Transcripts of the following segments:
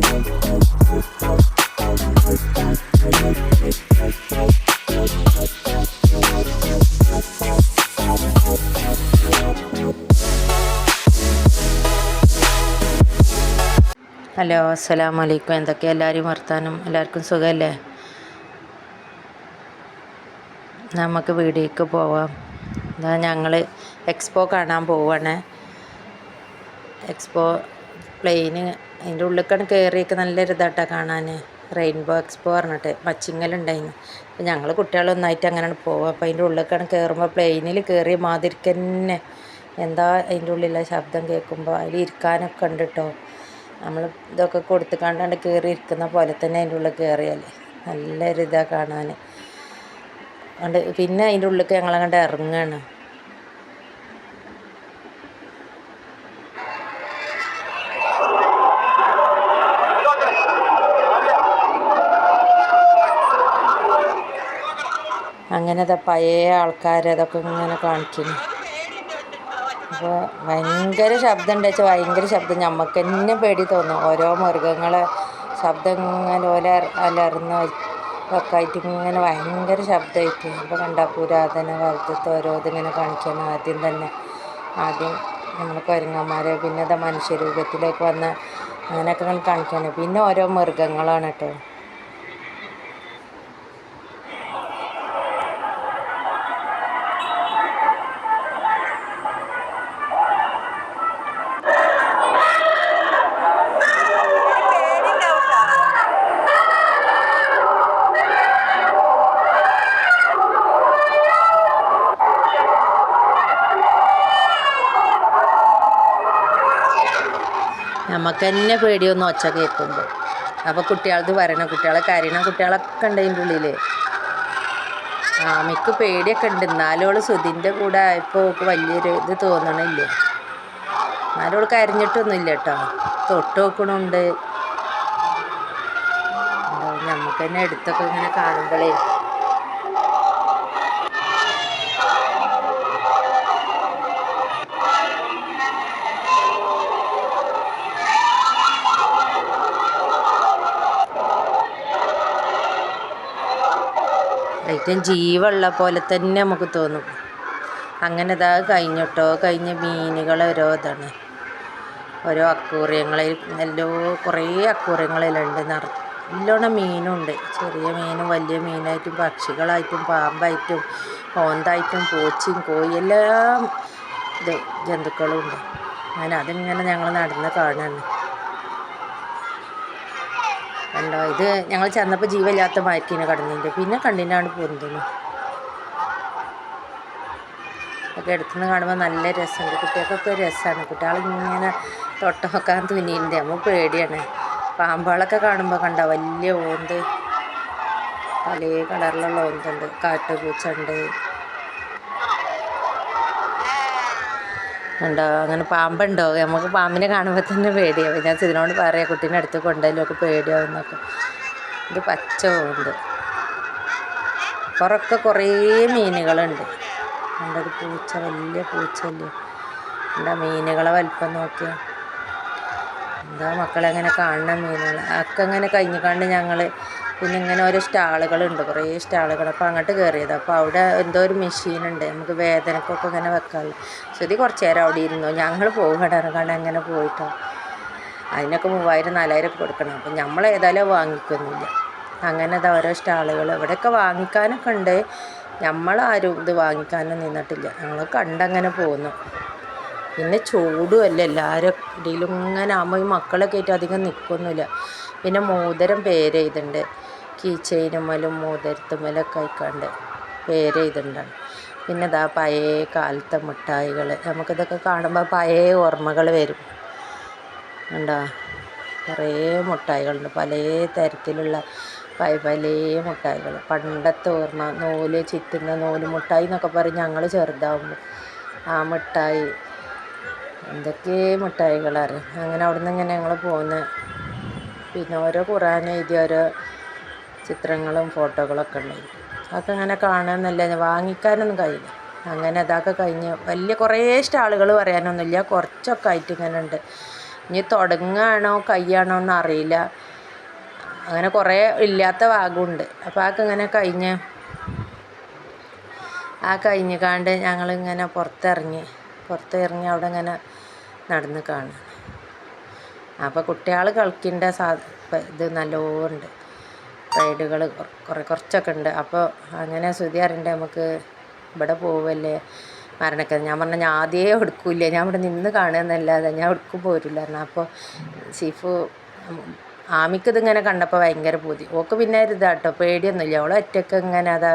Thank hello അസ്സലാം വലൈക്കും എന്തൊക്കെയാ എല്ലാവരും വർത്താനം? എല്ലാവർക്കും സുഖമല്ലേ നമുക്ക് വീടേക്ക് പോവാം. ഇതാ ഞങ്ങൾ എക്സ്പോ കാണാൻ പോവാണ്. എക്സ്പോ പ്ലെയിന് അതിന്റെ ഉള്ളിലേക്കാണ് കയറിയൊക്കെ നല്ല ഇതാട്ടാ കാണാൻ റെയിൻബോ എക്സ്പോ പറഞ്ഞിട്ട് മച്ചിങ്ങലുണ്ടായിരുന്നു അപ്പം ഞങ്ങൾ കുട്ടികളൊന്നായിട്ട് അങ്ങനെയാണ് പോവുക അപ്പം അതിന്റെ ഉള്ളിലേക്കാണ് കയറുമ്പോൾ പ്ലെയിനിൽ കയറിയ മാതിരിക്ക് തന്നെ എന്താ അതിന്റെ ഉള്ളിലെ ശബ്ദം കേൾക്കുമ്പോൾ അതിൽ ഇരിക്കാനൊക്കെ ഉണ്ട് കേട്ടോ നമ്മൾ ഇതൊക്കെ കൊടുത്ത് കണ്ടാണ്ട് കയറി ഇരിക്കുന്ന പോലെ തന്നെ അതിന്റെ ഉള്ളിൽ കയറിയാൽ നല്ലൊരു ഇതാണ് കാണാൻ അതുകൊണ്ട് പിന്നെ അതിന്റെ ഉള്ളിലേക്ക് ഞങ്ങളങ്ങോട്ട് ഇറങ്ങുകയാണ് അങ്ങനെ പഴയ ആൾക്കാരെ അതൊക്കെ ഇങ്ങനെ കാണിക്കുന്നു. അപ്പോൾ ഭയങ്കര ശബ്ദം ഉണ്ട് വെച്ചാൽ ഭയങ്കര ശബ്ദം. നമുക്ക് തന്നെ പേടി തോന്നും. ഓരോ മൃഗങ്ങളെ ശബ്ദം ഇങ്ങനെ ഓല അലർന്ന ഒക്കെ ആയിട്ട് ഇങ്ങനെ ഭയങ്കര ശബ്ദമായിട്ട് അപ്പോൾ കണ്ട പുരാതന കാലത്തത്തെ ഓരോ ഇതിങ്ങനെ കാണിക്കണം. ആദ്യം തന്നെ ആദ്യം നമ്മൾ കുരങ്ങന്മാരെ പിന്നെ അത് മനുഷ്യരൂപത്തിലേക്ക് വന്ന അങ്ങനെയൊക്കെ കാണിക്കാണ്. പിന്നെ ഓരോ മൃഗങ്ങളാണ് കേട്ടോ. നമുക്ക് തന്നെ പേടിയൊന്നും ഒച്ച കേൾക്കുമ്പോൾ അപ്പോൾ കുട്ടികളത് വരണം കുട്ടികളെ കരയണം കുട്ടികളൊക്കെ ഉണ്ട് അതിന്റെ ഉള്ളിൽ ആമിക്ക് പേടിയൊക്കെ ഉണ്ട്. എന്നാലും അവൾ സുധിന്റെ കൂടെ ആയപ്പോൾ വലിയൊരു ഇത് തോന്നണില്ല. എന്നാലും അവൾ കരഞ്ഞിട്ടൊന്നുമില്ല കേട്ടോ. തൊട്ട് നോക്കണുണ്ട്. നമുക്ക് തന്നെ എടുത്തൊക്കെ ഇങ്ങനെ കാണുമ്പോഴേ ഏറ്റവും ജീവുള്ള പോലെ തന്നെ നമുക്ക് തോന്നും. അങ്ങനെ ഇതാ കഴിഞ്ഞിട്ടോ. കഴിഞ്ഞ മീനുകൾ ഓരോ ഇതാണ്. ഓരോ അക്കൂറിയങ്ങളിൽ എല്ലോ കുറേ അക്കൂറിയങ്ങളിലുണ്ട്. നല്ലോണം മീനുണ്ട്. ചെറിയ മീനും വലിയ മീനായിട്ടും പക്ഷികളായിട്ടും പാമ്പായിട്ടും ഓന്തായിട്ടും പൂച്ചയും കോഴി എല്ലാം ഇത് ജന്തുക്കളും ഉണ്ട് അങ്ങനെ അതിങ്ങനെ ഞങ്ങൾ നടന്ന് കാണുകയാണ് കണ്ടോ? ഇത് ഞങ്ങൾ ചെന്നപ്പോൾ ജീവില്ലാത്ത മയക്കിന് കടന്നിട്ടുണ്ട് പിന്നെ കണ്ണിനാണ് പോകുന്നത് ഒക്കെ എടുത്തുനിന്ന് കാണുമ്പോൾ നല്ല രസമുണ്ട്. കുട്ടികൾക്കൊക്കെ രസമാണ്. കുട്ടികളിങ്ങനെ തൊട്ട് വെക്കാൻ തുനിയുണ്ട് നമ്മൾ പേടിയാണ്. പാമ്പുകളൊക്കെ കാണുമ്പോൾ കണ്ട? വലിയ ഓന്ത്. പല കളറിലുള്ള ഓന്തുണ്ട്. കാട്ടുപൂച്ച ഉണ്ട്? അങ്ങനെ പാമ്പുണ്ടോ? നമുക്ക് പാമ്പിനെ കാണുമ്പോൾ തന്നെ പേടിയാവും. ഞാൻ ഇതിനോട് പറയാം കുട്ടീനെ അടുത്ത് കൊണ്ടുപോയാലും ഒക്കെ പേടിയാവും എന്നൊക്കെ ഇത് പച്ച ഉണ്ട് പുറമൊക്കെ കുറേ മീനുകളുണ്ട്. കണ്ടൊരു പൂച്ച? വലിയ പൂച്ചല്ലേ എന്താ മീനുകളെ വലിപ്പം നോക്കിയാൽ എന്താ മക്കളെങ്ങനെ കാണണം മീനുകൾ ഒക്കെ അങ്ങനെ കഴിഞ്ഞ് കണ്ട് ഞങ്ങൾ പിന്നെ ഇങ്ങനെ ഓരോ സ്റ്റാളുകളുണ്ട്. കുറേ സ്റ്റാളുകൾ അപ്പോൾ അങ്ങോട്ട് കയറിയത് അപ്പോൾ അവിടെ എന്തോ ഒരു മെഷീനുണ്ട്. നമുക്ക് വേദനക്കൊക്കെ ഇങ്ങനെ വെക്കാമല്ലോ ശ്രുതി കുറച്ച് നേരം അവിടെ ഇരുന്നു. ഞങ്ങൾ പോകണം അങ്ങനെ പോയിട്ടോ. അതിനൊക്കെ മൂവായിരം നാലായിരം ഒക്കെ കൊടുക്കണം. അപ്പം നമ്മൾ ഏതായാലും വാങ്ങിക്കൊന്നുമില്ല. അങ്ങനെ ഓരോ സ്റ്റാളുകൾ ഇവിടെയൊക്കെ വാങ്ങിക്കാനൊക്കെ ഉണ്ട്. നമ്മളാരും ഇത് വാങ്ങിക്കാനും നിന്നിട്ടില്ല. ഞങ്ങൾ കണ്ടങ്ങനെ പോകുന്നു പിന്നെ ചൂടും അല്ല. എല്ലാവരും ഇടയിലും ഇങ്ങനെ ആകുമ്പോൾ ഈ മക്കളൊക്കെ ആയിട്ട് അധികം നിൽക്കൊന്നുമില്ല പിന്നെ മോതിരം പേര് ചെയ്തിട്ടുണ്ട് കീ ചെയിനുമ്മലും മോതിരത്തുമ്മലൊക്കെ ആയിക്കാണ്ട് പേര് ഇതുണ്ടാണ് പിന്നെ ഇതാ പഴയ കാലത്തെ മിഠായികൾ നമുക്കിതൊക്കെ കാണുമ്പോൾ പഴയ ഓർമ്മകൾ വരും. ഉണ്ടോ കുറേ മിഠായികളുണ്ട്. പല തരത്തിലുള്ള പല പല മിഠായികൾ പണ്ടത്തെ ഓർമ്മ നൂൽ ചിത്തുന്ന നൂൽ മിഠായി എന്നൊക്കെ പറഞ്ഞ് ഞങ്ങൾ ചെറുതാവുമ്പോൾ ആ മിഠായി എന്തൊക്കെ മിഠായികളറിയാം അങ്ങനെ അവിടെ നിന്ന് ഇങ്ങനെ ഞങ്ങൾ പോകുന്നത് പിന്നെ ഓരോ ഖുറാൻ എഴുതി ഓരോ ചിത്രങ്ങളും ഫോട്ടോകളൊക്കെ ഉണ്ടായിരുന്നു അതൊക്കെ അങ്ങനെ കാണാമെന്നല്ല വാങ്ങിക്കാനൊന്നും കഴിയില്ല. അങ്ങനെ അതൊക്കെ കഴിഞ്ഞ് വലിയ കുറേ സ്റ്റാളുകൾ പറയാനൊന്നുമില്ല. കുറച്ചൊക്കെ ആയിട്ട് ഇങ്ങനെ ഉണ്ട്. ഇനി തുടങ്ങുകയാണോ കയ്യാണോ എന്ന് അറിയില്ല. അങ്ങനെ കുറേ ഇല്ലാത്ത ഭാഗമുണ്ട്. അപ്പോൾ അതൊക്കെ ഇങ്ങനെ കഴിഞ്ഞ് ആ കഴിഞ്ഞ് കാണ്ട് ഞങ്ങളിങ്ങനെ പുറത്തിറങ്ങി പുറത്തിറങ്ങി അവിടെ ഇങ്ങനെ നടന്ന് കാണും അപ്പോൾ കുട്ടികൾ കളിക്കേണ്ട സാ ഇത് നല്ലോണ്ട് റൈഡുകൾ കുറേ കുറച്ചൊക്കെ ഉണ്ട് അപ്പോൾ അങ്ങനെ ശ്രുതി അറിയണ്ടേ നമുക്ക് ഇവിടെ പോവല്ലേ? മരണക്കഥ. ഞാൻ പറഞ്ഞ ഞാൻ ആദ്യമേ എടുക്കൂല്ല. ഞാൻ ഇവിടെ നിന്ന് കാണുകയെന്നല്ലാതെ ഞാൻ എടുക്കും പോരില്ല കാരണം അപ്പോൾ ഷീഫു ആമിക്കതിങ്ങനെ കണ്ടപ്പോൾ ഭയങ്കര പൂതി. ഓക്ക് പിന്നെ ഇതാട്ടോ പേടിയൊന്നുമില്ല. അവളെ ഒറ്റയ്ക്ക് ഇങ്ങനെ അതാ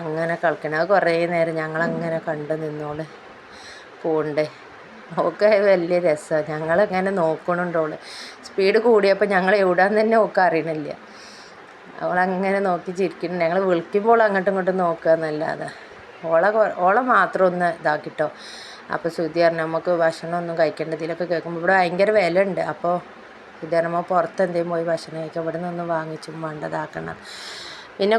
അങ്ങനെ കളിക്കണം. അത് കുറേ നേരം ഞങ്ങളങ്ങനെ കണ്ടു നിന്നോൾ പോണ്ടേ ഓക്ക് വലിയ രസമാണ് ഞങ്ങളങ്ങനെ നോക്കണുണ്ടോൾ സ്പീഡ് കൂടിയപ്പോൾ ഞങ്ങൾ എവിടാന്ന് തന്നെ ഓക്ക് അറിയണില്ല. അവളങ്ങനെ നോക്കി ചിരിക്കുന്നു ഞങ്ങൾ വിളിക്കുമ്പോൾ അങ്ങോട്ടും ഇങ്ങോട്ടും നോക്കുക എന്നല്ലാതെ ഓളെ ഓളെ മാത്രം ഒന്ന് ഇതാക്കിട്ടോ. അപ്പോൾ ശ്രുതി പറഞ്ഞു നമുക്ക് ഭക്ഷണം ഒന്നും കഴിക്കേണ്ട. ഇതിലൊക്കെ കേൾക്കുമ്പോൾ ഇവിടെ ഭയങ്കര വില ഉണ്ട് അപ്പോൾ ഇത് നമ്മൾ പുറത്ത് എന്തെങ്കിലും പോയി ഭക്ഷണം കഴിക്കാം. ഇവിടെ നിന്നൊന്നും വാങ്ങിച്ചും വേണ്ടതാക്കണം. പിന്നെ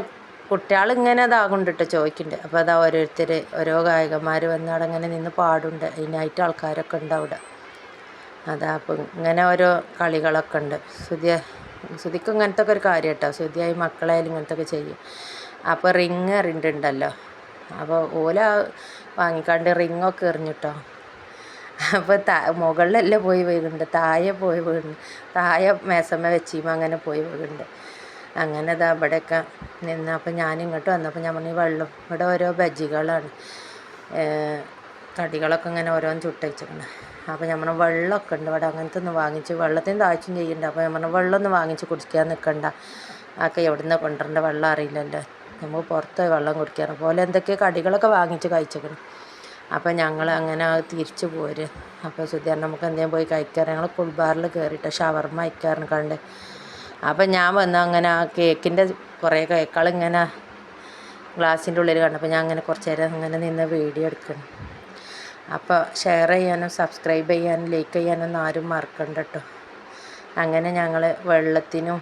കുട്ടികൾ ഇങ്ങനെ ഇതാകുന്നുണ്ട് ചോദിക്കുന്നുണ്ട്. അപ്പോൾ അതാ ഓരോരുത്തർ ഓരോ ഗായകന്മാർ വന്ന് അവിടെ ഇങ്ങനെ നിന്ന് പാടുണ്ട്. അതിനായിട്ട് ആൾക്കാരൊക്കെ ഉണ്ട് അവിടെ. അതാ അപ്പം ഇങ്ങനെ ഓരോ കളികളൊക്കെ ഉണ്ട്. സുതിയ സുതിക്ക് ഇങ്ങനത്തെ ഒക്കെ ഒരു കാര്യം കേട്ടോ സുതിയായി മക്കളായാലും ഇങ്ങനത്തെ ഒക്കെ ചെയ്യും. അപ്പോൾ റിങ് എറിഞ്ഞിട്ടുണ്ടല്ലോ അപ്പോൾ ഓല വാങ്ങിക്കാണ്ട് റിങ്ങൊക്കെ എറിഞ്ഞിട്ടോ. അപ്പോൾ താ മുകളിലല്ല പോയി വീഴുന്നുണ്ട് താഴെ പോയി വീഴുന്നു താഴെ മേസമ്മ വെച്ചിമ്മ അങ്ങനെ പോയി വീഴുന്നുണ്ട് അങ്ങനെ ഇതാ ഇവിടെയൊക്കെ നിന്ന്. അപ്പോൾ ഞാൻ ഇങ്ങോട്ട് വന്നപ്പോൾ ഞാൻ പറഞ്ഞു വെള്ളം ഇവിടെ ഓരോ ബജ്ജികളാണ് തടികളൊക്കെ ഇങ്ങനെ ഓരോന്ന് ചുട്ടയച്ചിട്ടുണ്ട് അപ്പോൾ പറഞ്ഞു വെള്ളമൊക്കെ ഉണ്ട്. ഇവിടെ അങ്ങനത്തെ ഒന്ന് വാങ്ങിച്ച് വെള്ളത്തിന് താഴ്ചയും ചെയ്യുന്നുണ്ട് അപ്പോൾ ഞാൻ വെള്ളം ഒന്ന് വാങ്ങിച്ച് കുടിക്കാൻ നിൽക്കണ്ട അതൊക്കെ എവിടുന്ന് കൊണ്ടുവരേണ്ട വെള്ളം അറിയില്ലല്ലോ. നമുക്ക് പുറത്ത് വെള്ളം കുടിക്കാറ് പോലെ എന്തൊക്കെയോ കടികളൊക്കെ വാങ്ങിച്ച് കഴിച്ചേക്കണം അപ്പോൾ ഞങ്ങൾ അങ്ങനെ തിരിച്ചു പോര്. അപ്പോൾ സുധിയാൻ നമുക്ക് എന്തെങ്കിലും പോയി കഴിക്കാൻ ഞങ്ങൾ കുൾബാറിൽ കയറിയിട്ട് ഷവർമ്മ അയക്കാറുണ്ട് കണ്ട്. അപ്പം ഞാൻ വന്ന് അങ്ങനെ ആ കേക്കിന്റെ കുറേ കേക്കുകൾ ഇങ്ങനെ ഗ്ലാസിന്റെ ഉള്ളിൽ കണ്ടപ്പോൾ ഞാൻ അങ്ങനെ കുറച്ച് നേരം അങ്ങനെ നിന്ന് വീഡിയോ എടുക്കണം. അപ്പോൾ ഷെയർ ചെയ്യാനും സബ്സ്ക്രൈബ് ചെയ്യാനും ലൈക്ക് ചെയ്യാനൊന്നും ആരും മറക്കണ്ട കേട്ടോ അങ്ങനെ ഞങ്ങൾ വെള്ളത്തിനും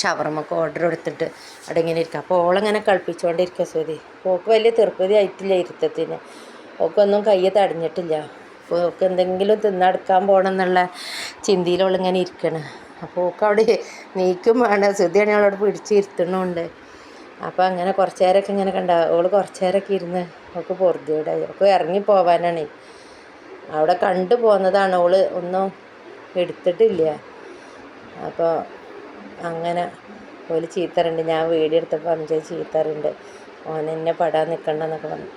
ഷവർമ്മക്ക് ഓർഡർ കൊടുത്തിട്ട് അവിടെ ഇങ്ങനെ ഇരിക്കുക അപ്പോൾ ഓളങ്ങനെ കളിപ്പിച്ചുകൊണ്ടിരിക്കുക സുതി ഓക്ക് വലിയ തീർപ്പതി ആയിട്ടില്ല ഇരുത്തത്തിന്. ഓക്കൊന്നും കയ്യെ തടഞ്ഞിട്ടില്ല. അപ്പോൾ ഓക്ക് എന്തെങ്കിലും തിന്നെടുക്കാൻ പോകണം എന്നുള്ള ചിന്തയിൽ ഓളിങ്ങനെ ഇരിക്കണം. അപ്പോൾ ഓക്ക് അവിടെ നീക്കും വേണം. സുതിയാണ് അവളോട് പിടിച്ചിരുത്തണമുണ്ട് അപ്പോൾ അങ്ങനെ കുറച്ച് നേരമൊക്കെ ഇങ്ങനെ കണ്ട. ഓൾ കുറച്ച് നേരമൊക്കെ ഇരുന്ന് ഓക്ക് പൊറുതിയിടായി അവൾക്ക് ഇറങ്ങി പോവാനാണ്. അവിടെ കണ്ടു പോന്നതാണ് ഓൾ. ഒന്നും എടുത്തിട്ടില്ല. അപ്പോൾ അങ്ങനെ ഓൽ ചീത്തറുണ്ട്. ഞാൻ വീഡിയോ എടുത്തപ്പോൾ അഞ്ച് ചീത്തറുണ്ട്. ഓൻ എന്നെ പെടാൻ നിൽക്കണ്ടെന്നൊക്കെ പറഞ്ഞു.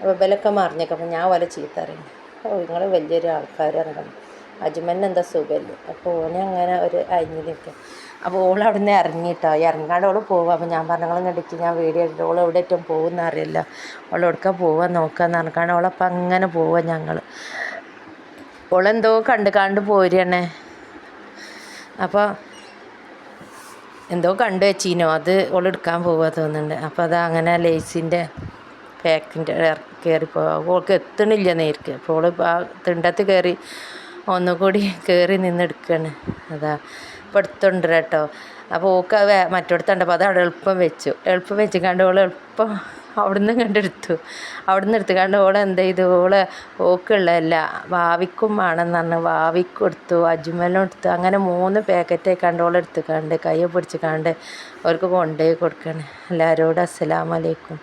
അപ്പോൾ ഇവലൊക്കെ മറിഞ്ഞൊക്കെ അപ്പോൾ ഞാൻ ഓലെ ചീത്തറുണ്ട്. ഓ നിങ്ങൾ വലിയൊരു ആൾക്കാരാണ്. പറഞ്ഞു എന്താ സുഖമല്ലേ അപ്പോൾ ഓനെ അങ്ങനെ ഒരു അരിഞ്ഞ് നിൽക്കും അപ്പോൾ ഓൾ അവിടെ നിന്ന് ഇറങ്ങിയിട്ടോ ഇറങ്ങാണ്ട് ഓൾ പോവുക അപ്പോൾ ഞാൻ പറഞ്ഞു നിങ്ങൾ ഇങ്ങോട്ട് ഞാൻ വീഡിയോ എടുത്തിട്ട് ഓൾ എവിടെ ഏറ്റവും പോകുന്ന അറിയില്ല. ഓൾ എവിടേക്കാ പോവാൻ എന്ന് പറഞ്ഞാൽ ഓളപ്പം അങ്ങനെ പോവുക ഞങ്ങൾ ഓളെന്തോ കണ്ട് കണ്ട് പോരുകയാണേ അപ്പോൾ എന്തോ കണ്ടു വെച്ചീനോ അത് ഓൾ എടുക്കാൻ പോവുക തോന്നുന്നുണ്ട്. അപ്പോൾ അത് അങ്ങനെ ലേസിന്റെ പാക്കിന്റെ കയറിപ്പോ ഓൾക്ക് എത്തണില്ല നേരിക്ക്. അപ്പോൾ ഓൾ ആ തിണ്ടത്ത് കയറി ഒന്നുകൂടി കയറി നിന്ന് എടുക്കുകയാണ് അതാ ഇപ്പം എടുത്തുണ്ട് കേട്ടോ. അപ്പോൾ ഓക്ക് അത് വേ- മറ്റോടത്ത് കണ്ടപ്പോൾ അത് അവിടെ എളുപ്പം വെച്ചു. എളുപ്പം വെച്ച് കണ്ട് ഓൾ എളുപ്പം അവിടുന്ന് കണ്ടെടുത്തു അവിടുന്ന് എടുത്ത് കണ്ട് ഓൾ എന്ത് ചെയ്തു? ഓൾ ഓക്കുള്ളതല്ല വാവിക്കും വേണമെന്ന് പറഞ്ഞ് ഭാവിക്കും എടുത്തു അജ്മലും എടുത്തു അങ്ങനെ മൂന്ന് പാക്കറ്റ് കണ്ട് ഓൾ എടുത്ത് കണ്ട് കൈ പിടിച്ച് കണ്ട് അവർക്ക് കൊണ്ടുപോയി കൊടുക്കണം എല്ലാവരോടും അസ്സലാമലൈക്കും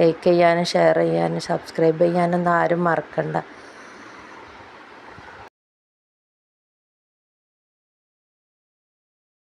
ലൈക്ക് ചെയ്യാനും ഷെയർ ചെയ്യാനും സബ്സ്ക്രൈബ് ചെയ്യാനൊന്നും ആരും മറക്കണ്ട.